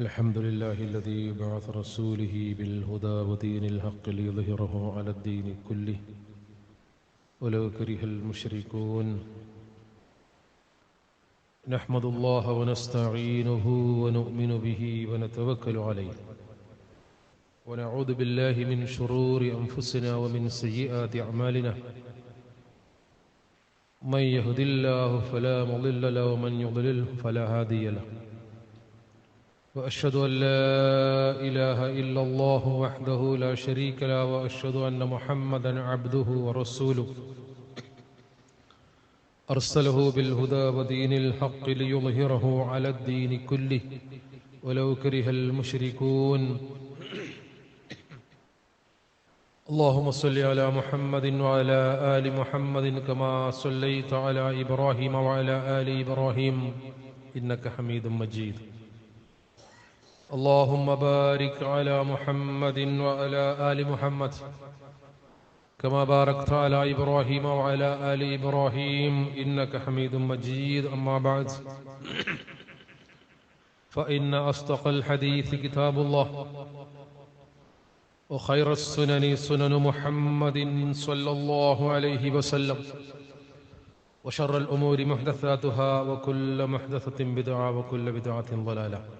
الحمد لله الذي بعث رسوله بالهدى ودين الحق ليظهره على الدين كله. ولو كره المشركون. نحمد الله ونستعينه ونؤمن به ونتوكل عليه. ونعوذ بالله من شرور أنفسنا ومن سيئات أعمالنا. من يهد الله فلا مضل له ومن يضلله فلا هادي له. وأشهد أن لا إله إلا الله وحده لا شريك له وأشهد أن محمدا عبده ورسوله. أرسله بالهدى ودين الحق ليظهره على الدين كله. ولو كره المشركون. اللهم صل على محمد وعلى آل محمد كما صليت على إبراهيم وعلى آل إبراهيم. إنك حميد مجيد. اللهم بارك على محمد وعلى آل محمد كما باركت على إبراهيم وعلى آل إبراهيم إنك حميد مجيد. أما بعد فإن أصدق الحديث كتاب الله وخير السنن سنن محمد صلى الله عليه وسلم وشر الأمور محدثاتها وكل محدثة بدعة وكل بدعة ضلالة.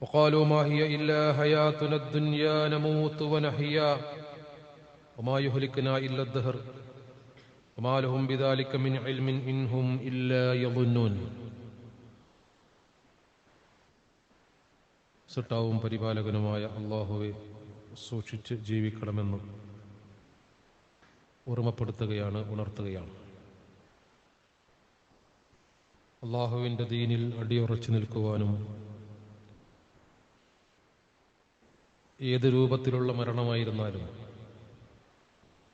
وقالوا ما هي إلا حياتنا الدنيا نموت ونحيا وما يهلكنا إلا الدهر وما لهم بذلك من علم إنهم إلا يظنون സട്ടാവും പരിപാലകനുമായ അള്ളാഹുവെ സൂക്ഷിച്ച് ജീവിക്കണമെന്ന് ഓർമ്മപ്പെടുത്തുകയാണ് ഉണർത്തുകയാണ് അള്ളാഹുവിൻ്റെ ദീനിൽ അടിയുറച്ചു നിൽക്കുവാനും ഏത് രൂപത്തിലുള്ള മരണമായിരുന്നാലും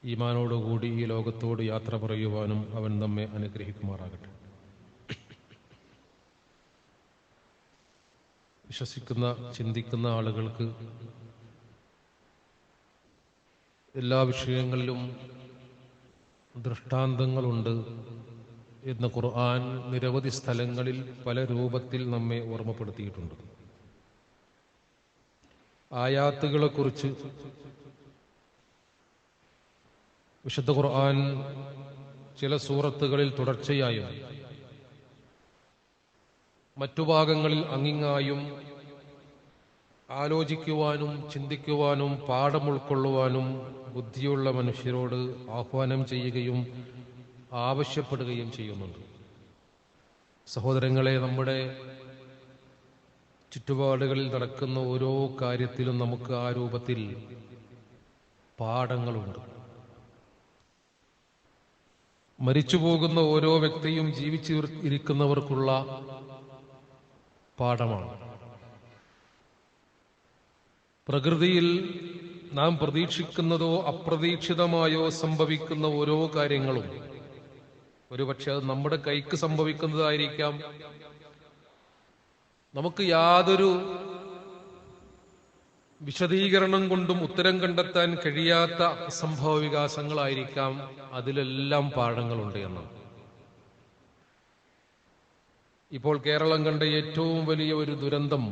ഈമാനോടുകൂടി ഈ ലോകത്തോട് യാത്ര പറയുവാനും അവൻ നമ്മെ അനുഗ്രഹിക്കുമാറാകട്ടെ. വിശ്വസിക്കുന്ന ചിന്തിക്കുന്ന ആളുകൾക്ക് എല്ലാ വിഷയങ്ങളിലും ദൃഷ്ടാന്തങ്ങളുണ്ട് എന്ന് ഖുർആൻ നിരവധി സ്ഥലങ്ങളിൽ പല രൂപത്തിൽ നമ്മെ ഓർമ്മപ്പെടുത്തിയിട്ടുണ്ട്. ആയാത്തുകളെക്കുറിച്ച് വിശുദ്ധ ഖുർആൻ ചില സൂറത്തുകളിൽ തുടർച്ചയായും മറ്റു ഭാഗങ്ങളിൽ അങ്ങിങ്ങായും ആലോചിക്കുവാനും ചിന്തിക്കുവാനും പാഠം ഉൾക്കൊള്ളുവാനും ബുദ്ധിയുള്ള മനുഷ്യരോട് ആഹ്വാനം ചെയ്യുകയും ആവശ്യപ്പെടുകയും ചെയ്യുന്നുണ്ട്. സഹോദരങ്ങളെ നമ്മുടെ ചുറ്റുപാടുകളിൽ നടക്കുന്ന ഓരോ കാര്യത്തിലും നമുക്ക് ആ രൂപത്തിൽ പാഠങ്ങളുണ്ട്. മരിച്ചു പോകുന്ന ഓരോ വ്യക്തിയും ജീവിച്ചു ഇരിക്കുന്നവർക്കുള്ള പാഠമാണ്. പ്രകൃതിയിൽ നാം പ്രതീക്ഷിക്കുന്നതോ അപ്രതീക്ഷിതമായോ സംഭവിക്കുന്ന ഓരോ കാര്യങ്ങളും ഒരുപക്ഷെ അത് നമ്മുടെ കൈക്ക് സംഭവിക്കുന്നതായിരിക്കാം നമുക്ക് യാതൊരു വിശദീകരണം കൊണ്ടും ഉത്തരം കണ്ടെത്താൻ കഴിയാത്ത സംഭവ വികാസങ്ങളായിരിക്കാം അതിലെല്ലാം പാഠങ്ങളുണ്ട് എന്ന്. ഇപ്പോൾ കേരളം കണ്ട ഏറ്റവും വലിയ ഒരു ദുരന്തം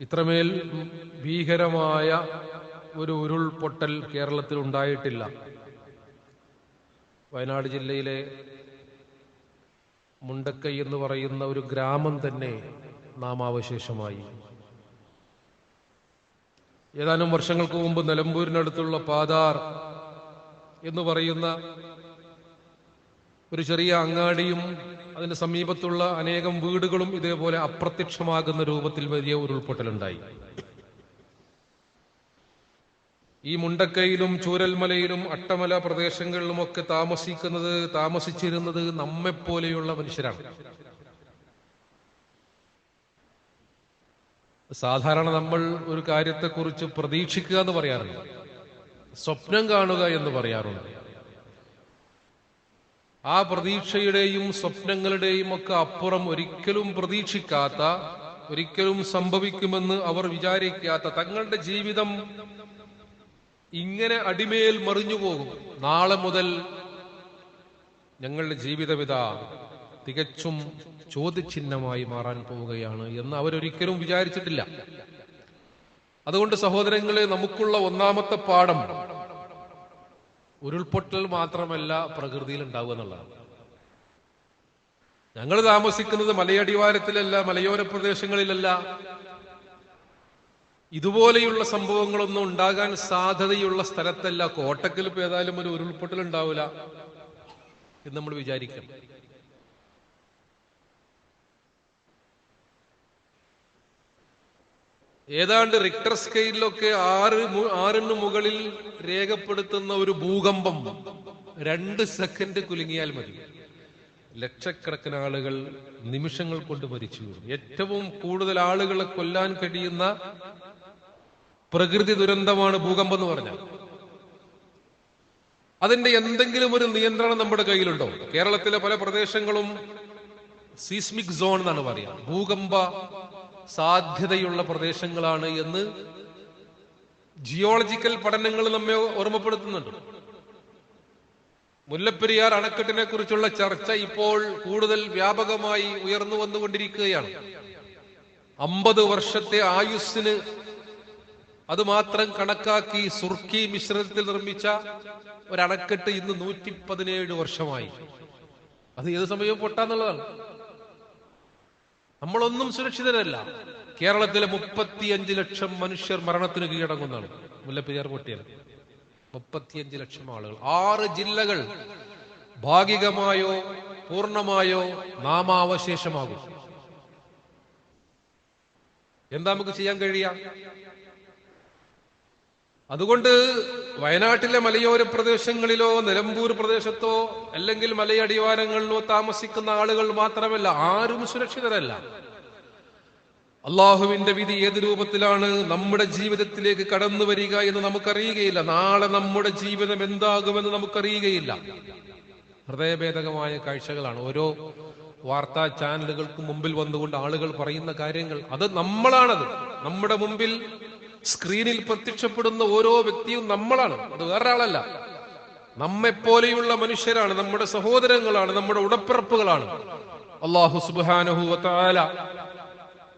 ഇത്രമേൽ ഭീകരമായ ഒരു ഉരുൾപൊട്ടൽ കേരളത്തിൽ ഉണ്ടായിട്ടില്ല. വയനാട് ജില്ലയിലെ മുണ്ടക്കൈ എന്ന് പറയുന്ന ഒരു ഗ്രാമം തന്നെ നാമാവശേഷമായി ഏതാനും വർഷങ്ങൾക്ക് മുമ്പ് നിലമ്പൂരിനടുത്തുള്ള പാതാർ എന്ന് പറയുന്ന ഒരു ചെറിയ അങ്ങാടിയും അതിന് സമീപത്തുള്ള അനേകം വീടുകളും ഇതേപോലെ അപ്രത്യക്ഷമാകുന്ന രൂപത്തിൽ വലിയ ഉരുൾപൊട്ടലുണ്ടായി. ഈ മുണ്ടക്കയിലും ചൂരൽമലയിലും അട്ടമല പ്രദേശങ്ങളിലുമൊക്കെ താമസിക്കുന്നത് താമസിച്ചിരുന്നത് നമ്മെപ്പോലെയുള്ള മനുഷ്യരാണ്. സാധാരണ നമ്മൾ ഒരു കാര്യത്തെക്കുറിച്ച് പ്രതീക്ഷിക്കുക എന്ന് പറയാറുണ്ട് സ്വപ്നം കാണുക എന്ന് പറയാറുണ്ട്. ആ പ്രതീക്ഷയുടെയും സ്വപ്നങ്ങളുടെയും ഒക്കെ അപ്പുറം ഒരിക്കലും പ്രതീക്ഷിക്കാത്ത ഒരിക്കലും സംഭവിക്കുമെന്ന് അവർ വിചാരിക്കാത്ത തങ്ങളുടെ ജീവിതം ഇങ്ങനെ അടിമേൽ മറിഞ്ഞു പോകും. നാളെ മുതൽ ഞങ്ങളുടെ ജീവിതവിധ തികച്ചും ചോദ്യചിഹ്നമായി മാറാൻ പോവുകയാണ് എന്ന് അവരൊരിക്കലും വിചാരിച്ചിട്ടില്ല. അതുകൊണ്ട് സഹോദരങ്ങളെ നമുക്കുള്ള ഒന്നാമത്തെ പാഠം ഉരുൾപൊട്ടൽ മാത്രമല്ല പ്രകൃതിയിൽ ഉണ്ടാവുക എന്നുള്ളതാണ്. ഞങ്ങൾ താമസിക്കുന്നത് മലയടിവാരത്തിലല്ല മലയോര പ്രദേശങ്ങളിലല്ല. ഇതുപോലെയുള്ള സംഭവങ്ങളൊന്നും ഉണ്ടാകാൻ സാധ്യതയുള്ള സ്ഥലത്തല്ല. കോട്ടക്കൽ ഇപ്പൊ ഏതായാലും ഒരു ഉരുൾപൊട്ടൽ ഉണ്ടാവില്ല എന്ന് നമ്മൾ വിചാരിക്കണം ഏതാണ്ട് റിക്ടർ സ്കെയിലൊക്കെ ആറ് ആറിന് മുകളിൽ രേഖപ്പെടുത്തുന്ന ഒരു ഭൂകമ്പം രണ്ട് സെക്കൻഡ് കുലുങ്ങിയാൽ മതി. ലക്ഷക്കണക്കിന് ആളുകൾ നിമിഷങ്ങൾ കൊണ്ട് മരിച്ചു. ഏറ്റവും കൂടുതൽ ആളുകളെ കൊല്ലാൻ കഴിയുന്ന പ്രകൃതി ദുരന്തമാണ് ഭൂകമ്പം എന്ന് പറഞ്ഞാൽ. അതിന്റെ എന്തെങ്കിലും ഒരു നിയന്ത്രണം നമ്മുടെ കയ്യിലുണ്ടോ? കേരളത്തിലെ പല പ്രദേശങ്ങളും സീസ്മിക് സോൺ എന്നാണ് പറയുക. ഭൂകമ്പ സാധ്യതയുള്ള പ്രദേശങ്ങളാണ് എന്ന് ജിയോളജിക്കൽ പഠനങ്ങൾ നമ്മെ ഓർമ്മപ്പെടുത്തുന്നുണ്ട്. മുല്ലപ്പെരിയാർ അണക്കെട്ടിനെ കുറിച്ചുള്ള ചർച്ച ഇപ്പോൾ കൂടുതൽ വ്യാപകമായി ഉയർന്നു വന്നുകൊണ്ടിരിക്കുകയാണ്. അമ്പത് വർഷത്തെ ആയുസ്സിന് അത് മാത്രം കണക്കാക്കി സുർക്കി മിശ്രിതത്തിൽ നിർമ്മിച്ച ഒരു അണക്കെട്ട് ഇന്ന് നൂറ്റി പതിനേഴ് വർഷമായി. അത് ഏത് സമയവും പൊട്ടാന്നുള്ളതാണ്. നമ്മളൊന്നും സുരക്ഷിതരല്ല. കേരളത്തിലെ മുപ്പത്തിയഞ്ച് ലക്ഷം മനുഷ്യർ മരണത്തിന് കീഴടങ്ങുന്നതാണ് മുല്ലപ്പെരിയാർ പൊട്ടിയാൽ മുപ്പത്തിയഞ്ച് ലക്ഷം ആളുകൾ. ആറ് ജില്ലകൾ ഭാഗികമായോ പൂർണമായോ നാമാവശേഷമാകും. എന്താ നമുക്ക് ചെയ്യാൻ കഴിയാ അതുകൊണ്ട് വയനാട്ടിലെ മലയോര പ്രദേശങ്ങളിലോ നിലമ്പൂർ പ്രദേശത്തോ അല്ലെങ്കിൽ മലയടിവാരങ്ങളിലോ താമസിക്കുന്ന ആളുകൾ മാത്രമല്ല ആരും സുരക്ഷിതരല്ല. അള്ളാഹുവിന്റെ വിധി ഏത് രൂപത്തിലാണ് നമ്മുടെ ജീവിതത്തിലേക്ക് കടന്നു വരിക എന്ന് നമുക്കറിയുകയില്ല. നാളെ നമ്മുടെ ജീവിതം എന്താകുമെന്ന് നമുക്കറിയുകയില്ല. ഹൃദയഭേദകമായ കാഴ്ചകളാണ്. ഓരോ വാർത്താ ചാനലുകൾക്ക് മുമ്പിൽ വന്നുകൊണ്ട് ആളുകൾ പറയുന്ന കാര്യങ്ങൾ അത് നമ്മളാണത്. നമ്മുടെ മുമ്പിൽ സ്ക്രീനിൽ പ്രത്യക്ഷപ്പെടുന്ന ഓരോ വ്യക്തിയും നമ്മളാണ്. അത് വേറൊരാളല്ല. നമ്മെപ്പോലെയുള്ള മനുഷ്യരാണ് നമ്മുടെ സഹോദരങ്ങളാണ് നമ്മുടെ ഉടപ്പിറപ്പുകളാണ്. അള്ളാഹു സുബാനഹു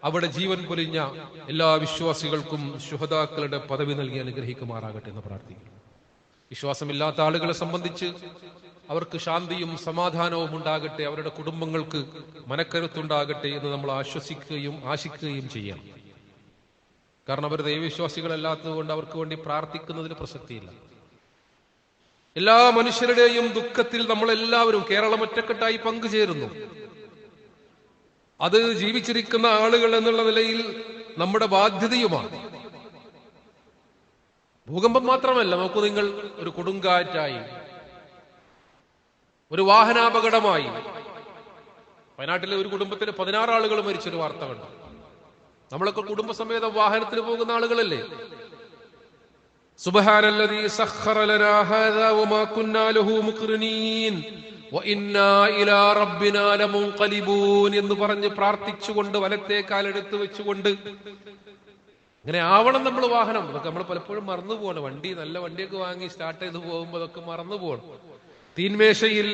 അവിടെ ജീവൻ പൊലിഞ്ഞ എല്ലാ വിശ്വാസികൾക്കും ശുഹതാക്കളുടെ പദവി നൽകി അനുഗ്രഹിക്കുമാറാകട്ടെ എന്ന് പ്രാർത്ഥിക്കുന്നു. വിശ്വാസമില്ലാത്ത ആളുകളെ സംബന്ധിച്ച് അവർക്ക് ശാന്തിയും സമാധാനവും ഉണ്ടാകട്ടെ അവരുടെ കുടുംബങ്ങൾക്ക് മനക്കരുത്തുണ്ടാകട്ടെ എന്ന് നമ്മൾ ആശ്വസിക്കുകയും ആശിക്കുകയും ചെയ്യണം. കാരണം അവർ ദൈവവിശ്വാസികളല്ലാത്തതുകൊണ്ട് അവർക്ക് വേണ്ടി പ്രാർത്ഥിക്കുന്നതിന് പ്രസക്തിയില്ല. എല്ലാ മനുഷ്യരുടെയും ദുഃഖത്തിൽ നമ്മളെല്ലാവരും കേരളം ഒറ്റക്കെട്ടായി പങ്കുചേരുന്നു. അത് ജീവിച്ചിരിക്കുന്ന ആളുകൾ എന്നുള്ള നിലയിൽ നമ്മുടെ ബാധ്യതയുമാണ്. ഭൂകമ്പം മാത്രമല്ല നോക്കൂ നിങ്ങൾ ഒരു കൊടുങ്കാറ്റായി ഒരു വാഹനാപകടമായി. വയനാട്ടിലെ ഒരു കുടുംബത്തിൽ പതിനാറ് ആളുകൾ മരിച്ചൊരു വാർത്ത കണ്ടു. നമ്മളൊക്കെ കുടുംബസമേതം വാഹനത്തിൽ പോകുന്ന ആളുകളല്ലേ? സുബഹാനല്ലതീ സഖറ വമാ എന്ന് പറഞ്ഞ് പ്രാർത്ഥിച്ചുകൊണ്ട് വലത്തെ കാലെടുത്ത് വെച്ചുകൊണ്ട് ഇങ്ങനെ ആവണം നമ്മൾ വാഹനം. അതൊക്കെ നമ്മൾ പലപ്പോഴും മറന്നു പോകണം വണ്ടി നല്ല വണ്ടിയൊക്കെ വാങ്ങി സ്റ്റാർട്ട് ചെയ്ത് പോകുമ്പോൾ അതൊക്കെ മറന്നു പോകണം തീന്മേശയിൽ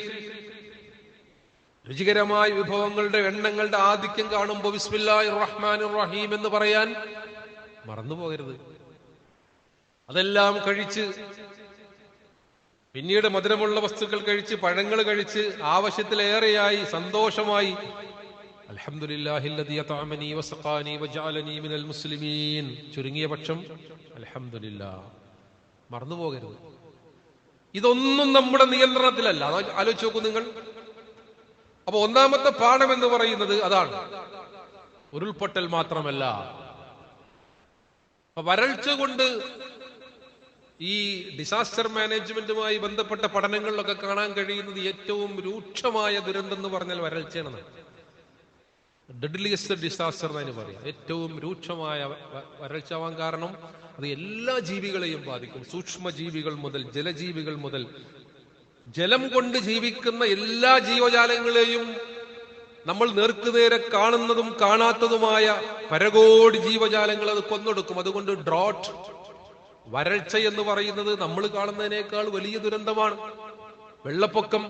രുചികരമായ വിഭവങ്ങളുടെ എണ്ണങ്ങളുടെ ആധിക്യം കാണുമ്പോൾ ബിസ്മില്ലാഹി റഹ്മാൻ റഹീം എന്ന് പറയാൻ മറന്നു പോകരുത്. അതെല്ലാം കഴിച്ച് പിന്നീട് മധുരമുള്ള വസ്തുക്കൾ കഴിച്ച് പഴങ്ങൾ കഴിച്ച് ആവശ്യത്തിലേറെയായി സന്തോഷമായി. ചുരുങ്ങിയ പക്ഷം അലഹമില്ല മറന്നു പോകരുത് ഇതൊന്നും നമ്മുടെ നിയന്ത്രണത്തിലല്ല. ആലോചിച്ച് നോക്കൂ നിങ്ങൾ. അപ്പൊ ഒന്നാമത്തെ പാഠം എന്ന് പറയുന്നത് അതാണ്. ഉരുൾപൊട്ടൽ മാത്രമല്ല. വരൾച്ച കൊണ്ട് ഈ ഡിസാസ്റ്റർ മാനേജ്മെന്റുമായി ബന്ധപ്പെട്ട പഠനങ്ങളിലൊക്കെ കാണാൻ കഴിയുന്നത് ഏറ്റവും രൂക്ഷമായ ദുരന്തം എന്ന് പറഞ്ഞാൽ വരൾച്ചയാണ് ഡെഡ്ലിയസ്റ്റ് ഡിസാസ്റ്റർ എന്നതിന് പറയാം ഏറ്റവും രൂക്ഷമായ വരൾച്ചാവാൻ കാരണം അത് എല്ലാ ജീവികളെയും ബാധിക്കും. സൂക്ഷ്മജീവികൾ മുതൽ ജലജീവികൾ മുതൽ ജലം കൊണ്ട് ജീവിക്കുന്ന എല്ലാ ജീവജാലങ്ങളെയും നമ്മൾ നേർക്കുനേരെ കാണുന്നതും കാണാത്തതുമായ പരകോടി ജീവജാലങ്ങൾ അത് കൊന്നൊടുക്കും. അതുകൊണ്ട് ഡ്രോട്ട് വരൾച്ച എന്ന് പറയുന്നത് നമ്മൾ കാണുന്നതിനേക്കാൾ വലിയ ദുരന്തമാണ്. വെള്ളപ്പൊക്കം.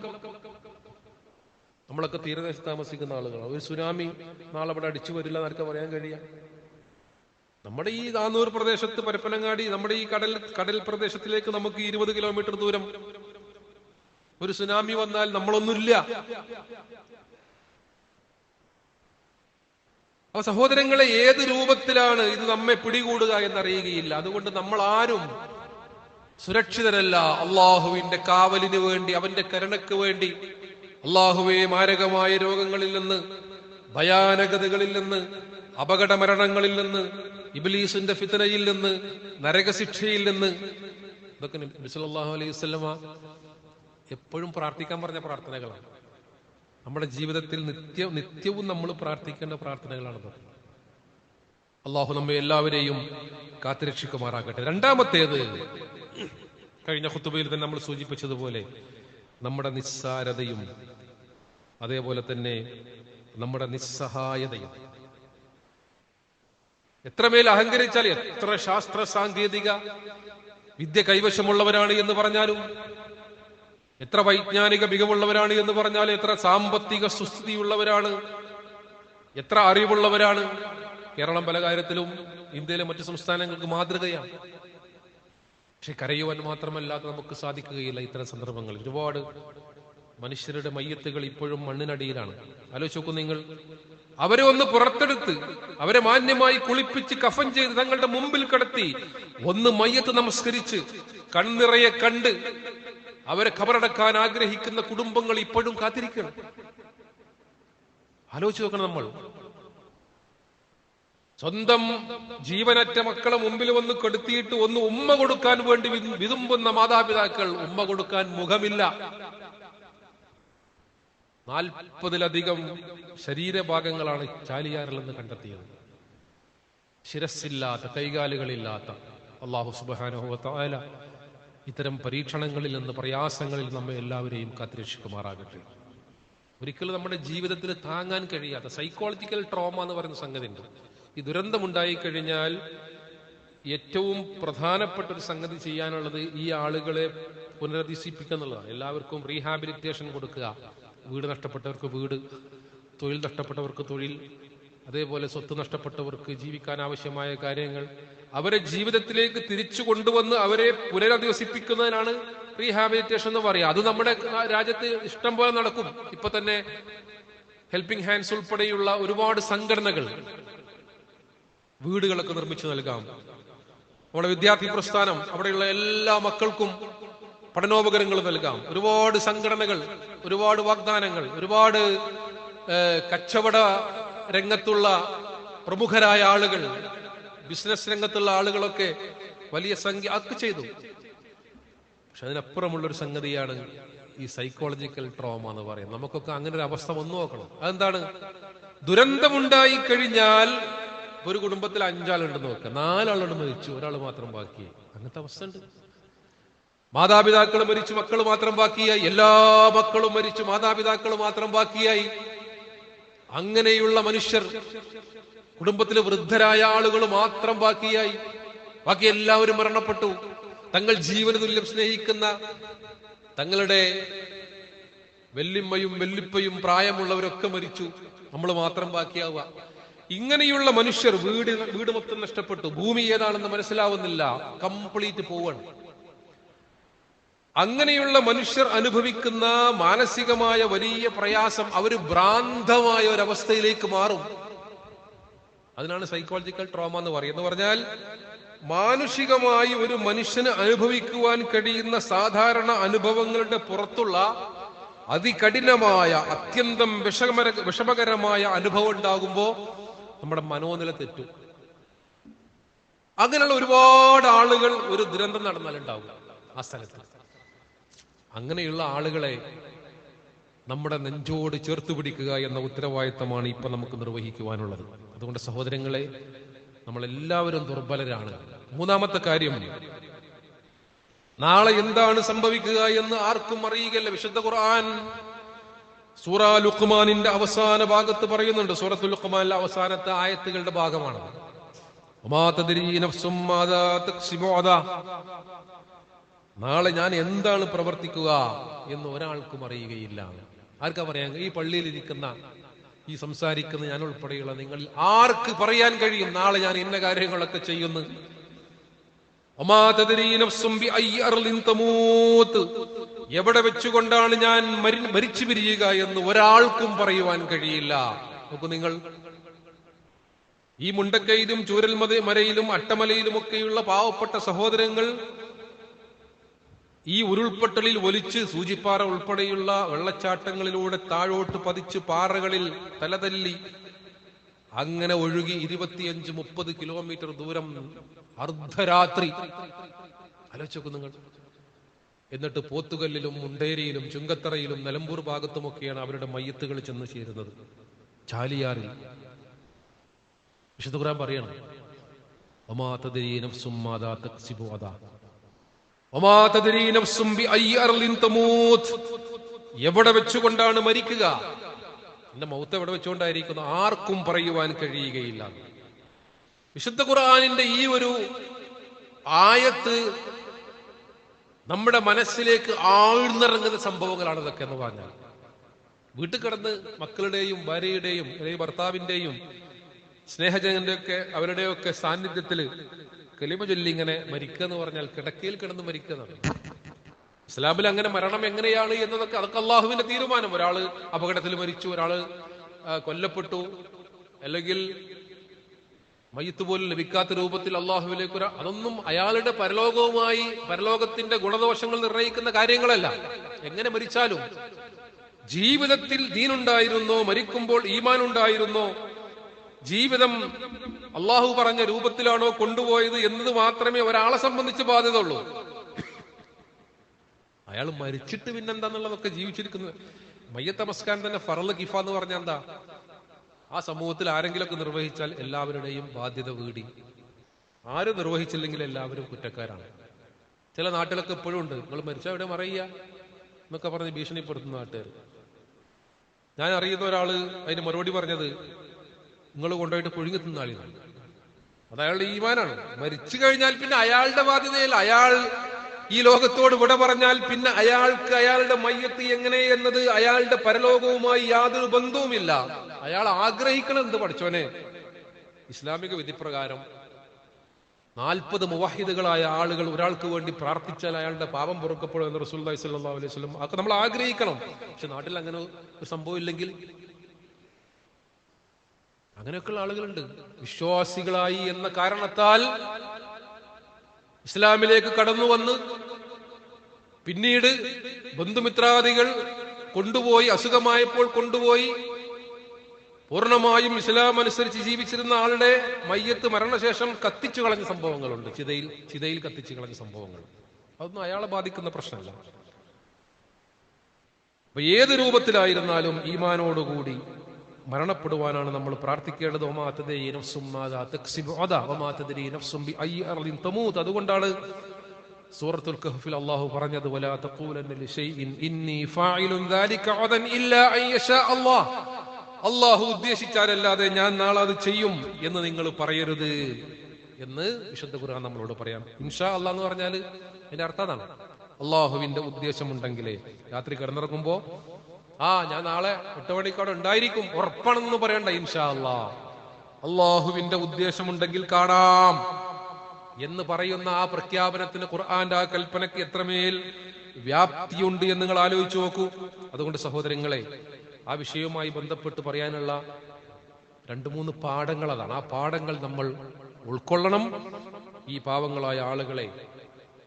നമ്മളൊക്കെ തീരദേശത്ത് താമസിക്കുന്ന ആളുകളാണ് ഒരു സുനാമി നാളെ ഇവിടെ അടിച്ചു വരില്ല എന്നൊക്കെ പറയാൻ കഴിയാം. നമ്മുടെ ഈ നാനൂർ പ്രദേശത്ത് പരപ്പനങ്ങാടി നമ്മുടെ ഈ കടൽ കടൽ പ്രദേശത്തിലേക്ക് നമുക്ക് ഇരുപത് കിലോമീറ്റർ ദൂരം. ഒരു സുനാമി വന്നാൽ നമ്മളൊന്നുമില്ല. അപ്പൊ സഹോദരങ്ങളെ ഏത് രൂപത്തിലാണ് ഇത് നമ്മെ പിടികൂടുക എന്നറിയുകയില്ല. അതുകൊണ്ട് നമ്മൾ ആരും സുരക്ഷിതരല്ല. അള്ളാഹുവിന്റെ കാവലിന് വേണ്ടി അവന്റെ കരുണയ്ക്ക് വേണ്ടി അള്ളാഹുവെ മാരകമായ രോഗങ്ങളിൽ നിന്ന് ഭയാനകതകളിൽ നിന്ന് അപകട മരണങ്ങളിൽ നിന്ന് ഇബിലീസിന്റെ ഫിത്തനയിൽ നിന്ന് നരകശിക്ഷയിൽ നിന്ന്. ഇതൊക്കെ അലൈഹി വസല്ലമ എപ്പോഴും പ്രാർത്ഥിക്കാൻ പറഞ്ഞ പ്രാർത്ഥനകളാണ്. നമ്മുടെ ജീവിതത്തിൽ നിത്യ നിത്യവും നമ്മൾ പ്രാർത്ഥിക്കേണ്ട പ്രാർത്ഥനകളാണ് അള്ളാഹു നമ്മെ എല്ലാവരെയും കാത്തുരക്ഷിക്കുമാറാകട്ടെ. രണ്ടാമത്തേത് കഴിഞ്ഞ കുത്തുബയിൽ തന്നെ നമ്മൾ സൂചിപ്പിച്ചതുപോലെ നമ്മുടെ നിസ്സാരതയും അതേപോലെ തന്നെ നമ്മുടെ നിസ്സഹായതയും. എത്രമേൽ അഹങ്കരിച്ചാൽ എത്ര ശാസ്ത്ര സാങ്കേതിക വിദ്യ കൈവശമുള്ളവരാണ് എന്ന് പറഞ്ഞാലും എത്ര വൈജ്ഞാനിക മികവുള്ളവരാണ് എന്ന് പറഞ്ഞാൽ എത്ര സാമ്പത്തിക സുസ്ഥിതിയുള്ളവരാണ് എത്ര അറിവുള്ളവരാണ്. കേരളം പല കാര്യത്തിലും ഇന്ത്യയിലെ മറ്റു സംസ്ഥാനങ്ങൾക്ക് മാതൃകയാണ്. പക്ഷെ കരയുവാൻ മാത്രമല്ലാതെ നമുക്ക് സാധിക്കുകയില്ല ഇത്തരം സന്ദർഭങ്ങളിൽ. ഒരുപാട് മനുഷ്യരുടെ മയ്യത്തുകൾ ഇപ്പോഴും മണ്ണിനടിയിലാണ്. ആലോചിച്ച് നിങ്ങൾ. അവരെ ഒന്ന് പുറത്തെടുത്ത് അവരെ മാന്യമായി കുളിപ്പിച്ച് കഫൻ ചെയ്ത് തങ്ങളുടെ മുമ്പിൽ കിടത്തി ഒന്ന് മയ്യത്ത് നമസ്കരിച്ച് കൺനിറയെ കണ്ട് അവരെ ഖബറടക്കാൻ ആഗ്രഹിക്കുന്ന കുടുംബങ്ങൾ ഇപ്പോഴും കാത്തിരിക്കണം ആലോചിച്ച് നോക്കണം നമ്മൾ. സ്വന്തം ജീവനറ്റ മക്കളെ മുമ്പിൽ വന്ന് കെടുത്തിയിട്ട് ഒന്ന് ഉമ്മ കൊടുക്കാൻ വേണ്ടി വിതുമ്പുന്ന മാതാപിതാക്കൾ ഉമ്മ കൊടുക്കാൻ മുഖമില്ല. നാൽപ്പതിലധികം ശരീരഭാഗങ്ങളാണ് ചാലിയാറിലെന്ന് കണ്ടെത്തിയത്. ശിരസ്സില്ലാത്ത കൈകാലുകളില്ലാത്ത അള്ളാഹു സുബാനുഭവത്തായ ഇത്തരം പരീക്ഷണങ്ങളിൽ നിന്ന് പ്രയാസങ്ങളിൽ നമ്മെ എല്ലാവരെയും കാത്തിരക്ഷിക്കുമാറാകട്ടെ. ഒരിക്കലും നമ്മുടെ ജീവിതത്തിൽ താങ്ങാൻ കഴിയാത്ത സൈക്കോളജിക്കൽ ട്രോമ എന്ന് പറയുന്ന സംഗതി ഉണ്ട് ഈ ദുരന്തമുണ്ടായി കഴിഞ്ഞാൽ ഏറ്റവും പ്രധാനപ്പെട്ട ഒരു സംഗതി ചെയ്യാനുള്ളത് ഈ ആളുകളെ പുനരധിവസിപ്പിക്കുക എന്നുള്ളതാണ്. എല്ലാവർക്കും റീഹാബിലിറ്റേഷൻ കൊടുക്കുക. വീട് നഷ്ടപ്പെട്ടവർക്ക് വീട് തൊഴിൽ നഷ്ടപ്പെട്ടവർക്ക് തൊഴിൽ അതേപോലെ സ്വത്ത് നഷ്ടപ്പെട്ടവർക്ക് ജീവിക്കാൻ ആവശ്യമായ കാര്യങ്ങൾ അവരെ ജീവിതത്തിലേക്ക് തിരിച്ചു കൊണ്ടുവന്ന് അവരെ പുനരധിവസിപ്പിക്കുന്നതിനാണ് റീഹാബിലിറ്റേഷൻ എന്ന് പറയുക. അത് നമ്മുടെ രാജ്യത്ത് ഇഷ്ടം പോലെ നടക്കും. ഇപ്പൊ തന്നെ ഹെൽപ്പിംഗ് ഹാൻഡ്സ് ഉൾപ്പെടെയുള്ള ഒരുപാട് സംഘടനകൾ വീടുകളൊക്കെ നിർമ്മിച്ചു നൽകാം. നമ്മുടെ വിദ്യാർത്ഥി പ്രസ്ഥാനം അവിടെയുള്ള എല്ലാ മക്കൾക്കും പഠനോപകരണങ്ങൾ നൽകാം. ഒരുപാട് സംഘടനകൾ ഒരുപാട് വാഗ്ദാനങ്ങൾ ഒരുപാട് കച്ചവട രംഗത്തുള്ള പ്രമുഖരായ ആളുകൾ ബിസിനസ് രംഗത്തുള്ള ആളുകളൊക്കെ വലിയ സംഖ്യ അക്ക് ചെയ്തു. പക്ഷെ അതിനപ്പുറമുള്ള ഒരു സംഗതിയാണ് ഈ സൈക്കോളജിക്കൽ ട്രോമ എന്ന് പറയും നമുക്കൊക്കെ അങ്ങനെ ഒരു അവസ്ഥ വന്നു നോക്കണം. അതെന്താണ്? ദുരന്തമുണ്ടായി കഴിഞ്ഞാൽ ഒരു കുടുംബത്തിൽ അഞ്ചാളുണ്ടെന്ന് നോക്കുക നാലാളുണ്ട് മരിച്ചു. ഒരാൾ മാത്രം ബാക്കിയായി അങ്ങനത്തെ അവസ്ഥ ഉണ്ട്. മാതാപിതാക്കൾ മരിച്ചു മക്കൾ മാത്രം ബാക്കിയായി. എല്ലാ മക്കളും മരിച്ചു മാതാപിതാക്കൾ മാത്രം ബാക്കിയായി. അങ്ങനെയുള്ള മനുഷ്യർ കുടുംബത്തിലെ വൃദ്ധരായ ആളുകൾ മാത്രം ബാക്കിയായി. ബാക്കി എല്ലാവരും മരണപ്പെട്ടു. തങ്ങൾ ജീവന തുല്യം സ്നേഹിക്കുന്ന തങ്ങളുടെ വെല്ലിമ്മയും വെല്ലിപ്പയും പ്രായമുള്ളവരൊക്കെ മരിച്ചു. നമ്മൾ മാത്രം ബാക്കിയാവുക. ഇങ്ങനെയുള്ള മനുഷ്യർ വീട് വീട് മൊത്തം നഷ്ടപ്പെട്ടു. ഭൂമി ഏതാണെന്ന് മനസ്സിലാവുന്നില്ല. കംപ്ലീറ്റ് പോവാണ്. അങ്ങനെയുള്ള മനുഷ്യർ അനുഭവിക്കുന്ന മാനസികമായ വലിയ പ്രയാസം അവർ ഭ്രാന്തമായ ഒരവസ്ഥയിലേക്ക് മാറും. അതിനാണ് സൈക്കോളജിക്കൽ ട്രോമ എന്ന് പറയുന്നത്. പറഞ്ഞാൽ മാനുഷികമായി ഒരു മനുഷ്യന് അനുഭവിക്കുവാൻ കഴിയുന്ന സാധാരണ അനുഭവങ്ങളുടെ പുറത്തുള്ള അതികഠിനമായ അത്യന്തം വിഷമര വിഷമകരമായ അനുഭവം ഉണ്ടാകുമ്പോ നമ്മുടെ മനോനില തെറ്റും. അങ്ങനെയുള്ള ഒരുപാട് ആളുകൾ ഒരു ദുരന്തം നടന്നാലുണ്ടാവും ആ സ്ഥലത്ത്. അങ്ങനെയുള്ള ആളുകളെ നമ്മുടെ നെഞ്ചോട് ചേർത്ത് പിടിക്കുക എന്ന ഉത്തരവാദിത്തമാണ് ഇപ്പൊ നമുക്ക് നിർവഹിക്കുവാനുള്ളത്. അതുകൊണ്ട് സഹോദരങ്ങളെ നമ്മളെല്ലാവരും ദുർബലരാണ്. മൂന്നാമത്തെ കാര്യം നാളെ എന്താണ് സംഭവിക്കുക എന്ന് ആർക്കും അറിയുകയല്ല. വിശുദ്ധ ഖുർആൻ സൂറ ലുഖ്മാനിന്റെ അവസാന ഭാഗത്ത് പറയുന്നുണ്ട്. സൂറത്ത് ലുഖ്മാനിലെ അവസാനത്തെ ആയത്തുകളുടെ ഭാഗമാണ് നാളെ ഞാൻ എന്താണ് പ്രവർത്തിക്കുക എന്ന് ഒരാൾക്കും അറിയുകയില്ല. ആർക്കാ പറയാൻ? ഈ പള്ളിയിൽ ഇരിക്കുന്ന ഈ സംസാരിക്കുന്ന ഞാൻ ഉൾപ്പെടെയുള്ള നിങ്ങൾ ആർക്ക് പറയാൻ കഴിയും? നാളെ ഞാൻ ഇന്ന കാര്യങ്ങളൊക്കെ ചെയ്യുന്നു. എവിടെ വെച്ചുകൊണ്ടാണ് ഞാൻ മരിച്ചു പിരിയുക എന്ന് ഒരാൾക്കും പറയുവാൻ കഴിയില്ല. നോക്കൂ നിങ്ങൾ. ഈ മുണ്ടക്കയിലും ചൂരൽമത മരയിലും അട്ടമലയിലുമൊക്കെയുള്ള പാവപ്പെട്ട സഹോദരങ്ങൾ ഈ ഉരുൾപൊട്ടലിൽ ഒലിച്ച് സൂചിപ്പാറ ഉൾപ്പെടെയുള്ള വെള്ളച്ചാട്ടങ്ങളിലൂടെ താഴോട്ട് പതിച്ച് പാറകളിൽ തലതല്ലി അങ്ങനെ ഒഴുകി ഇരുപത്തിയഞ്ച് മുപ്പത് കിലോമീറ്റർ ദൂരം അർദ്ധരാത്രി. ആലോചിച്ചു നിങ്ങൾ. എന്നിട്ട് പോത്തുകല്ലിലും മുണ്ടേരിയിലും ചുങ്കത്തറയിലും നിലമ്പൂർ ഭാഗത്തുമൊക്കെയാണ് അവരുടെ മയ്യത്തുകൾ ചെന്ന് ചേരുന്നത്. ചാലിയാറിൽ. വിശുദ്ധ ഖുർആൻ പറയണം. ഒമാ തദ്രീ നഫ്സും ബിഅയ്യി അർളിൻ തമൂത്ത്. എവിടെ വെച്ചുകൊണ്ടാണ് മരിക്കുക? എന്റെ മൗത്ത് എവിടെ വെച്ചുകൊണ്ടായിരിക്കുന്നു? ആർക്കും പറയുവാൻ കഴിയുകയില്ല. വിശുദ്ധ ഖുർആാനിന്റെ ഈ ഒരു ആയത്ത് നമ്മുടെ മനസ്സിലേക്ക് ആഴ്ന്നിറങ്ങുന്ന സംഭവങ്ങളാണ് ഇതൊക്കെ എന്ന് പറഞ്ഞാൽ. വീട്ടിൽ കിടന്ന് മക്കളുടെയും ഭാര്യയുടെയും അല്ലെങ്കിൽ ഭർത്താവിന്റെയും സ്നേഹജനന്റെയൊക്കെ അവരുടെയൊക്കെ സാന്നിധ്യത്തിൽ കലിമ ചൊല്ലി ഇങ്ങനെ മരിക്കുക എന്ന് പറഞ്ഞാൽ കിടക്കയിൽ കിടന്ന് മരിക്കുക എന്നാണ് ഇസ്ലാമിൽ അങ്ങനെ മരണം എങ്ങനെയാണ് എന്നതൊക്കെ അതൊക്കെ അള്ളാഹുവിന്റെ തീരുമാനം. ഒരാൾ അപകടത്തിൽ മരിച്ചു ഒരാൾ കൊല്ലപ്പെട്ടു. അല്ലെങ്കിൽ മയ്യത്ത് പോലും ലഭിക്കാത്ത രൂപത്തിൽ അള്ളാഹുവിലേക്ക് അതൊന്നും അയാളുടെ പരലോകവുമായി പരലോകത്തിന്റെ ഗുണദോഷങ്ങൾ നിർണയിക്കുന്ന കാര്യങ്ങളല്ല. എങ്ങനെ മരിച്ചാലും ജീവിതത്തിൽ ദീനുണ്ടായിരുന്നോ മരിക്കുമ്പോൾ ഈമാൻ ഉണ്ടായിരുന്നോ ജീവിതം അള്ളാഹു പറഞ്ഞ രൂപത്തിലാണോ കൊണ്ടുപോയത് എന്നത് മാത്രമേ ഒരാളെ സംബന്ധിച്ച് ബാധ്യത ഉള്ളൂ അയാൾ മരിച്ചിട്ട് പിന്നെന്താന്നുള്ളതൊക്കെ ജീവിച്ചിരിക്കുന്നത്. മയ്യത്ത മസ്കാൻ തന്നെ ഫറൽ കിഫ എന്ന് പറഞ്ഞ എന്താ? ആ സമൂഹത്തിൽ ആരെങ്കിലുമൊക്കെ നിർവഹിച്ചാൽ എല്ലാവരുടെയും ബാധ്യത വീടി. ആരും നിർവഹിച്ചില്ലെങ്കിൽ എല്ലാവരും കുറ്റക്കാരാണ്. ചില നാട്ടിലൊക്കെ ഇപ്പോഴും ഉണ്ട്. നിങ്ങൾ മരിച്ചാൽ എവിടെ മറയ്യ എന്നൊക്കെ പറഞ്ഞ് ഭീഷണിപ്പെടുത്തുന്ന നാട്ടുകാർ ഞാൻ അറിയുന്ന ഒരാൾ അതിന് മറുപടി പറഞ്ഞത് നിങ്ങൾ കൊണ്ടുപോയിട്ട് പുഴുങ്ങി തിന്നാളിന്നാണ് അത് അയാളുടെ ഈമാനാണ്. മരിച്ചു കഴിഞ്ഞാൽ പിന്നെ അയാളുടെ ബാധ്യതയിൽ അയാൾ ഈ ലോകത്തോട് വിട പറഞ്ഞാൽ പിന്നെ അയാൾക്ക് അയാളുടെ മയ്യത്ത് എങ്ങനെ എന്നത് അയാളുടെ പരലോകവുമായി യാതൊരു ബന്ധവുമില്ല. അയാൾ ആഗ്രഹിക്കണം എന്ത് പഠിച്ചോനെ? ഇസ്ലാമിക വിധിപ്രകാരം നാൽപ്പത് മുവാഹിദുകളായ ആളുകൾ ഒരാൾക്ക് വേണ്ടി പ്രാർത്ഥിച്ചാൽ അയാളുടെ പാപം പൊറുക്കപ്പെടും എന്ന് റസൂൽ അലൈഹി സ്വലം അതൊക്കെ നമ്മൾ ആഗ്രഹിക്കണം. പക്ഷെ നാട്ടിൽ അങ്ങനെ ഒരു സംഭവം ഇല്ലെങ്കിൽ അങ്ങനെയൊക്കെയുള്ള ആളുകളുണ്ട്. വിശ്വാസികളായി എന്ന കാരണത്താൽ ഇസ്ലാമിലേക്ക് കടന്നു വന്ന് പിന്നീട് ബന്ധുമിത്രാദികൾ കൊണ്ടുപോയി അസുഖമായപ്പോൾ കൊണ്ടുപോയി പൂർണമായും ഇസ്ലാം അനുസരിച്ച് ജീവിച്ചിരുന്ന ആളുടെ മയ്യത്ത് മരണശേഷം കത്തിച്ചു കളഞ്ഞ സംഭവങ്ങളുണ്ട്. ചിതയിൽ ചിതയിൽ കത്തിച്ചു കളഞ്ഞ സംഭവങ്ങൾ. അതൊന്നും അയാളെ ബാധിക്കുന്ന പ്രശ്നമല്ല. അപ്പൊ ഏത് രൂപത്തിലായിരുന്നാലും ഈമാനോടുകൂടി മരണപ്പെടുവാനാണ് നമ്മൾ പ്രാർത്ഥിക്കേണ്ടത്. അതുകൊണ്ടാണ് സൂറത്തുൽ കഹ്ഫിൽ അല്ലാഹു പറഞ്ഞത് വലാ ലിശൈഇൻ ഇന്നി ദാലിക ഇല്ലാ അല്ലാഹ്. അല്ലാഹു ഉദ്ദേശിച്ചാലല്ലാതെ ഞാൻ നാളെ അത് ചെയ്യും എന്ന് നിങ്ങൾ പറയരുത് എന്ന് വിശുദ്ധ ഖുർആൻ നമ്മളോട് പറയാം. ഇൻഷാ അല്ലാഹ് എന്ന് പറഞ്ഞാൽ അതിന്റെ അർത്ഥം അതാണ്. അള്ളാഹുവിന്റെ ഉദ്ദേശമുണ്ടെങ്കിലേ രാത്രി കിടന്നിറങ്ങുമ്പോ ആ ഞാൻ നാളെ എട്ട് മണിക്കോടെ ഉണ്ടായിരിക്കും. ഉറപ്പാണെന്ന് പറയണ്ട ഇൻഷാ അല്ലാ. അള്ളാഹുവിന്റെ ഉദ്ദേശമുണ്ടെങ്കിൽ കാണാം. എന്ന് പറയുന്ന ആ പ്രഖ്യാപനത്തിന് ഖുർആന്റെ ആ കൽപ്പനയ്ക്ക് എത്രമേൽ വ്യാപ്തിയുണ്ട് എന്ന് നിങ്ങൾ ആലോചിച്ചു നോക്കൂ. അതുകൊണ്ട് സഹോദരങ്ങളെ ആ വിഷയവുമായി ബന്ധപ്പെട്ട് പറയാനുള്ള രണ്ട് മൂന്ന് പാഠങ്ങൾ അതാണ്. ആ പാഠങ്ങൾ നമ്മൾ ഉൾക്കൊള്ളണം. ഈ പാവങ്ങളായ ആളുകളെ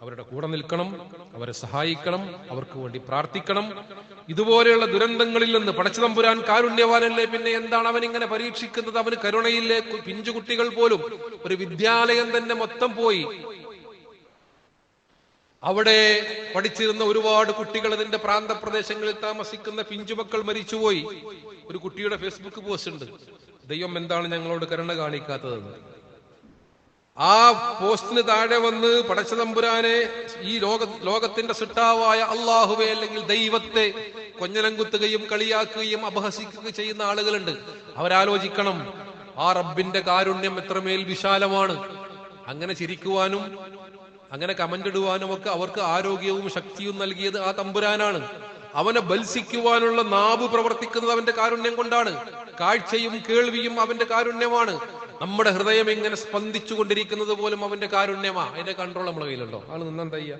അവരുടെ കൂടെ നിൽക്കണം അവരെ സഹായിക്കണം അവർക്ക് വേണ്ടി പ്രാർത്ഥിക്കണം. ഇതുപോലെയുള്ള ദുരന്തങ്ങളിൽ നിന്ന് പടച്ചതമ്പുരാൻ കാരുണ്യവാനല്ലേ? പിന്നെ എന്താണ് അവൻ ഇങ്ങനെ പരീക്ഷിക്കുന്നത്? അവന് കരുണയില്ലേ? പിഞ്ചുകുട്ടികൾ പോലും ഒരു വിദ്യാലയം തന്നെ മൊത്തം പോയി. അവിടെ പഠിച്ചിരുന്ന ഒരുപാട് കുട്ടികൾ അതിന്റെ പ്രാന്തപ്രദേശങ്ങളിൽ താമസിക്കുന്ന പിഞ്ചുമക്കൾ മരിച്ചുപോയി. ഒരു കുട്ടിയുടെ ഫേസ്ബുക്ക് പോസ്റ്റ് ഉണ്ട് ദൈവം എന്താണ് ഞങ്ങളോട് കരുണ കാണിക്കാത്തതെന്ന്? ആ പോസ്റ്റിന് താഴെ വന്ന് പടച്ചതമ്പുരാനെ ഈ ലോക ലോകത്തിന്റെ സിട്ടാവായ അള്ളാഹുവെ അല്ലെങ്കിൽ ദൈവത്തെ കൊഞ്ഞലം കുത്തുകയും കളിയാക്കുകയും അപഹസിക്കുകയും ചെയ്യുന്ന ആളുകളുണ്ട്. അവരാലോചിക്കണം ആ റബ്ബിന്റെ കാരുണ്യം എത്രമേൽ വിശാലമാണ്. അങ്ങനെ ചിരിക്കുവാനും അങ്ങനെ കമന്റ് ഇടുവാനും ഒക്കെ അവർക്ക് ആരോഗ്യവും ശക്തിയും നൽകിയത് ആ തമ്പുരാനാണ്. അവനെ ബത്സിക്കുവാനുള്ള നാവ് പ്രവർത്തിക്കുന്നത് അവന്റെ കാരുണ്യം കൊണ്ടാണ്. കാഴ്ചയും കേൾവിയും അവന്റെ കാരുണ്യമാണ്. നമ്മുടെ ഹൃദയം ഇങ്ങനെ സ്പന്ദിച്ചു കൊണ്ടിരിക്കുന്നത് പോലും അവന്റെ കാരുണ്യമാ. അതിന്റെ കൺട്രോൾ നമ്മളെ കയ്യിലുണ്ടോ? ആൾ നിന്നെന്താ ചെയ്യ?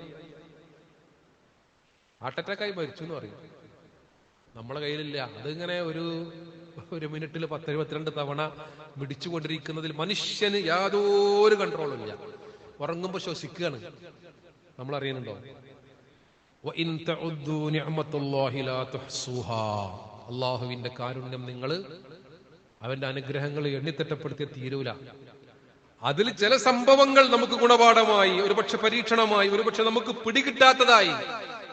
ഹാർട്ട് അറ്റാക്കായി മരിച്ചു എന്ന് പറയും. നമ്മളെ കയ്യിലില്ല. അതിങ്ങനെ ഒരു ഒരു മിനിറ്റിൽ പത്ത് എഴുപത്തിരണ്ട് തവണ മിടിച്ചുകൊണ്ടിരിക്കുന്നതിൽ മനുഷ്യന് യാതൊരു കൺട്രോളും ഇല്ല. ഉറങ്ങുമ്പോൾ ശ്വസിക്കുകയാണ്. നമ്മൾ അറിയുന്നുണ്ടോ അള്ളാഹുവിന്റെ കാരുണ്യം നിങ്ങൾ അവന്റെ അനുഗ്രഹങ്ങൾ എണ്ണിത്തട്ടപ്പെടുത്തിയ തീരൂല. അതിൽ ചില സംഭവങ്ങൾ നമുക്ക് ഗുണപാഠമായി ഒരുപക്ഷെ പരീക്ഷണമായി ഒരുപക്ഷെ നമുക്ക് പിടികിട്ടാത്തതായി.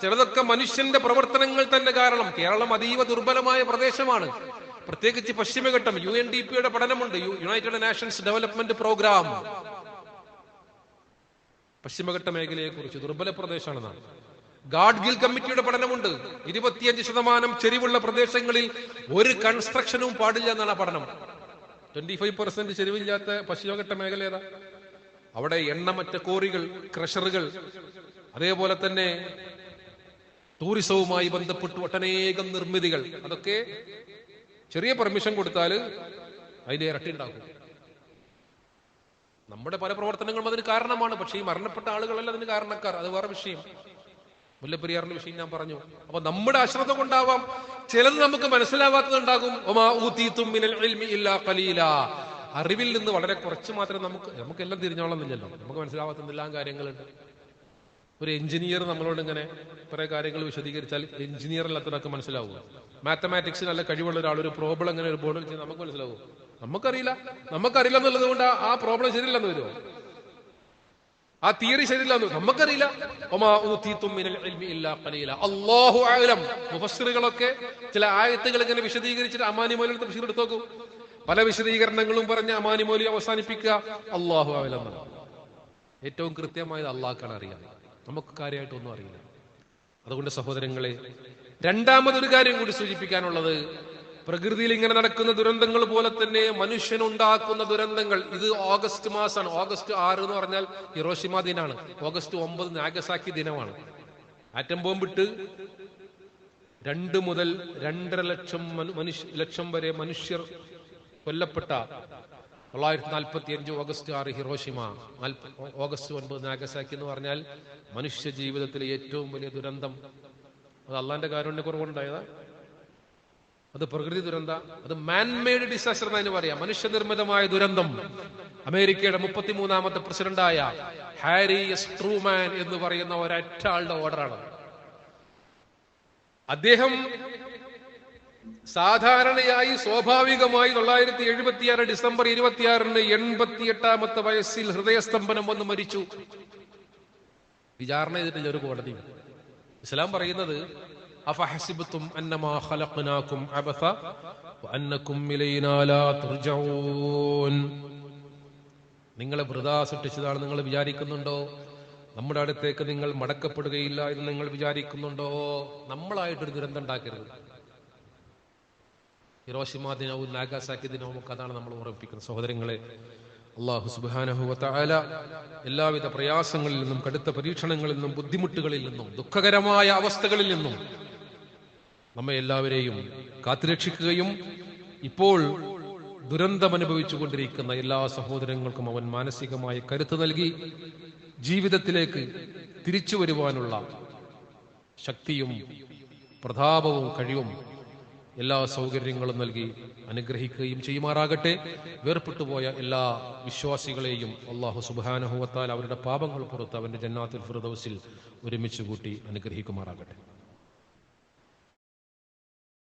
ചിലതൊക്കെ മനുഷ്യന്റെ പ്രവർത്തനങ്ങൾ തന്നെ കാരണം. കേരളം അതീവ ദുർബലമായ പ്രദേശമാണ്. പ്രത്യേകിച്ച് പശ്ചിമഘട്ടം യു എൻ ഡി പിയുടെ പഠനമുണ്ട് യുണൈറ്റഡ് നാഷൻസ് ഡെവലപ്മെന്റ് പ്രോഗ്രാം. പശ്ചിമഘട്ട മേഖലയെ കുറിച്ച് ദുർബല പ്രദേശമാണെന്നാണ്. ഗാഡ് ഗിൽ കമ്മിറ്റിയുടെ പഠനമുണ്ട്. ഇരുപത്തിയഞ്ച് ശതമാനം ചെരിവുള്ള പ്രദേശങ്ങളിൽ ഒരു കൺസ്ട്രക്ഷനും പാടില്ല എന്നാണ് ആ പഠനം. ട്വന്റി ഫൈവ് പെർസെന്റ് ചെരിവില്ലാത്ത പശ്ചിമഘട്ട മേഖല ഏതാ? അവിടെ എണ്ണമറ്റ കോറികൾ ക്രഷറുകൾ അതേപോലെ തന്നെ ടൂറിസവുമായി ബന്ധപ്പെട്ട് ഒട്ടനേകം നിർമ്മിതികൾ. അതൊക്കെ ചെറിയ പെർമിഷൻ കൊടുത്താൽ അതിന്റെ ഇരട്ടി ഉണ്ടാക്കും. നമ്മുടെ പല പ്രവർത്തനങ്ങളും അതിന് കാരണമാണ്. പക്ഷേ ഈ മരണപ്പെട്ട ആളുകളല്ല അതിന് കാരണക്കാർ. അത് വേറെ വിഷയം. മുല്ലപ്പെരിയാറിന്റെ വിഷയം ഞാൻ പറഞ്ഞു. അപ്പൊ നമ്മുടെ അശ്രദ്ധ കൊണ്ടാവാം. ചിലത് നമുക്ക് മനസ്സിലാവാത്തതുണ്ടാകും. അറിവിൽ നിന്ന് വളരെ കുറച്ച് മാത്രമേ നമുക്ക് നമുക്കെല്ലാം തിരിഞ്ഞോളന്നില്ലല്ലോ. നമുക്ക് മനസ്സിലാവാത്ത എന്തെല്ലാം കാര്യങ്ങളുണ്ട്. ഒരു എഞ്ചിനീയർ നമ്മളോട് ഇങ്ങനെ കുറെ കാര്യങ്ങൾ വിശദീകരിച്ചാൽ എഞ്ചിനീയർ അല്ലാത്തതൊക്കെ മനസ്സിലാവുക മാത്തമാറ്റിക്സ് നല്ല കഴിവുള്ള ഒരാൾ ഒരു പ്രോബ്ലം ഇങ്ങനെ ഒരു ബോർഡ് വെച്ച് നമുക്ക് മനസ്സിലാവും. നമുക്കറിയില്ല. നമുക്കറിയില്ല എന്നുള്ളത് കൊണ്ട് ആ പ്രോബ്ലം ശരിയല്ലെന്ന് വരുമോ? ആ തിയറി ശരിയല്ലെന്ന് നമുക്കറിയില്ല ഒമാ ആലം മുഫസ്സിറുകളൊക്കെ ചില ആയത്തുകൾ ഇങ്ങനെ വിശദീകരിച്ചിട്ട് അമാനി മൗലിയുടെ തഫ്സീർ എടുത്ത് നോക്കൂ പല വിശദീകരണങ്ങളും പറഞ്ഞ് അമാനി മോലി അവസാനിപ്പിക്കുക അള്ളാഹു ആലം ഏറ്റവും കൃത്യമായത് അള്ളാഹ്ക്കാണ് അറിയാം. നമുക്ക് കാര്യമായിട്ടൊന്നും അറിയില്ല. അതുകൊണ്ട് സഹോദരങ്ങളെ രണ്ടാമതൊരു കാര്യം കൂടി സൂചിപ്പിക്കാനുള്ളത് പ്രകൃതിയിൽ ഇങ്ങനെ നടക്കുന്ന ദുരന്തങ്ങൾ പോലെ തന്നെ മനുഷ്യനുണ്ടാക്കുന്ന ദുരന്തങ്ങൾ. ഇത് ഓഗസ്റ്റ് മാസമാണ് ഓഗസ്റ്റ് ആറ് എന്ന് പറഞ്ഞാൽ ഹിറോഷിമ ദിനാണ്. ഓഗസ്റ്റ് ഒമ്പത് നാഗസാക്കി ദിനമാണ്. ആറ്റം ബോംബിട്ട് രണ്ട് മുതൽ രണ്ടര ലക്ഷം മനു- മനുഷ്യ ലക്ഷം വരെ മനുഷ്യർ കൊല്ലപ്പെട്ട തൊള്ളായിരത്തി നാൽപ്പത്തി അഞ്ച് ഓഗസ്റ്റ് ആറ് ഹിറോഷിമ ഓഗസ്റ്റ് ഒൻപത് നാഗസാക്കി എന്ന് പറഞ്ഞാൽ മനുഷ്യ ജീവിതത്തിലെ ഏറ്റവും വലിയ ദുരന്തം. അത് അള്ളാന്റെ കാരുണ്യ കുറവുണ്ടായതാ അത് പ്രകൃതി ദുരന്ത അത് മാൻമെയ്ഡ് ഡിസാസ്റ്റർ എന്നതിന് പറയാം. മനുഷ്യനിർമ്മിതമായ ദുരന്തം. അമേരിക്കയുടെ മുപ്പത്തിമൂന്നാമത്തെ പ്രസിഡന്റായ ഹാരി എസ്. ട്രൂമാൻ എന്ന് പറയുന്ന ഒരൊറ്റ ആളുടെ ഓർഡറാണ്. അദ്ദേഹം സാധാരണയായി സ്വാഭാവികമായി തൊള്ളായിരത്തി എഴുപത്തിയാറ് ഡിസംബർ ഇരുപത്തിയാറിന് എൺപത്തി എട്ടാമത്തെ വയസ്സിൽ ഹൃദയസ്തംഭനം വന്ന് മരിച്ചു. വിചാരണ ചെയ്തിട്ടില്ല ഒരു കോടതി. ഇസ്ലാം പറയുന്നത് അഫഹസിബത്തും അന്നമാ ഖലഖനാകും അബസ വഅന്നകും ഇലൈനാ ലാ തുർജഊൻ നിങ്ങളെ വൃതാ സൃഷ്ടിച്ചതാണ് നിങ്ങൾ വിചാരിക്കുന്നുണ്ടോ? നമ്മുടെ അടുത്തേക്ക് നിങ്ങൾ മടക്കപ്പെടുകയില്ല എന്ന് നിങ്ങൾ വിചാരിക്കുന്നുണ്ടോ? നമ്മളായിട്ടൊരു ദുരന്തം ഉണ്ടാക്കരുത്. ഹിറോഷിമ ദിനവും നാഗാസാക്കി ദിനവും ഒക്കെ അതാണ് നമ്മൾ ഓർമ്മിപ്പിക്കുന്നത് സഹോദരങ്ങളെ. അള്ളാഹു സുബാനഹുല എല്ലാവിധ പ്രയാസങ്ങളിൽ നിന്നും കടുത്ത പരീക്ഷണങ്ങളിൽ നിന്നും ബുദ്ധിമുട്ടുകളിൽ നിന്നും ദുഃഖകരമായ അവസ്ഥകളിൽ നിന്നും നമ്മെ എല്ലാവരെയും കാത്തുരക്ഷിക്കുകയും ഇപ്പോൾ ദുരന്തം അനുഭവിച്ചുകൊണ്ടിരിക്കുന്ന എല്ലാ സഹോദരങ്ങൾക്കും അവൻ മാനസികമായ കരുത്ത് നൽകി ജീവിതത്തിലേക്ക് തിരിച്ചു വരുവാനുള്ള ശക്തിയും പ്രതാപവും കഴിവും എല്ലാ സൗകര്യങ്ങളും നൽകി അനുഗ്രഹിക്കുകയും ചെയ്യുമാറാകട്ടെ. വേർപെട്ടുപോയ എല്ലാ വിശ്വാസികളെയും അള്ളാഹു സുബാനഹുവത്താൽ അവരുടെ പാപങ്ങൾ പുറത്ത് അവന്റെ ജന്നാത്തുൽ ഫിർദൗസിൽ ഒരുമിച്ച് കൂട്ടി അനുഗ്രഹിക്കുമാറാകട്ടെ.